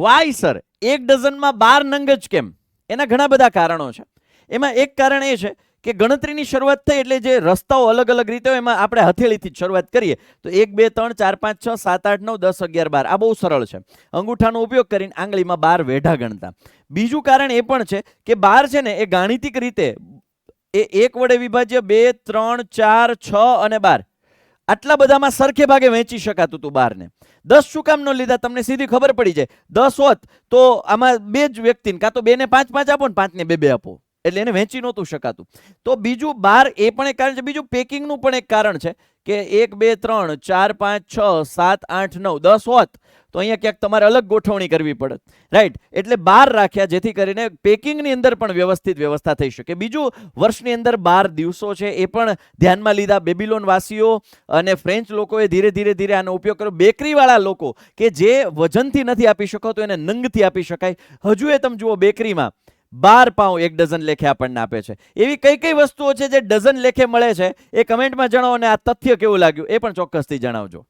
Y sir એક ડઝનમાં બાર નંગ જ કેમ? એના ઘણા બધા કારણો છે. એમાં એક કારણ એ છે કે ગણતરીની શરૂઆત થઈ એટલે જે રસ્તાઓ અલગ અલગ રીતે હોય એમાં આપણે હથેળીથી જ શરૂઆત કરીએ. તો એક, બે, ત્રણ, ચાર, પાંચ, છ, સાત, આઠ, નવ, દસ, અગિયાર, બાર આ બહુ સરળ છે. અંગૂઠાનો ઉપયોગ કરીને આંગળીમાં બાર વેઢા ગણતા. બીજું કારણ એ પણ છે કે બાર છે ને એ ગાણિતિક રીતે એ એક વડે વિભાજ્ય બે, ત્રણ, ચાર, છ અને બાર. આટલા બધામાં સરખે ભાગે વહેંચી શકાતું હતું બારને દસ શું કામ લીધા તમને સીધી ખબર પડી જાય. દસ હોત તો આમાં બે જ વ્યક્તિને, કાં તો બેને પાંચ પાંચ આપો ને પાંચને બે બે આપો. એટલે એને વહેંચી નહોતું શકાતું. તો બીજું બાર એ પણ એક કારણ છે, બીજું પેકિંગનું પણ એક કારણ છે કે એક, બે, ત્રણ, ચાર, પાંચ, છ, સાત, આઠ, નવ, દસ હોત, તો અહીંયા ક્યાંક તમારે અલગ ગોઠવણી કરવી પડત. રાઈટ એટલે બાર રાખ્યા જેથી કરીને પેકિંગની અંદર પણ વ્યવસ્થિત વ્યવસ્થા થઈ શકે. બીજું, વર્ષની અંદર બાર દિવસો છે એ પણ ધ્યાનમાં લીધા બેબીલોન વાસીઓ અને ફ્રેન્ચ લોકોએ ધીરે ધીરે ધીરે આનો ઉપયોગ કર્યો. બેકરીવાળા લોકો કે જે વજનથી નથી આપી શકો તો એને નંગથી આપી શકાય. હજુ એ તમે જુઓ બેકરીમાં બાર પાઉં એક ડઝન લેખે આપણને આપે છે. એવી કઈ કઈ વસ્તુઓ છે જે ડઝન લેખે મળે છે, એ કમેન્ટમાં જણાવો અને આ તથ્ય કેવું લાગ્યું એ પણ ચોક્કસથી જણાવજો.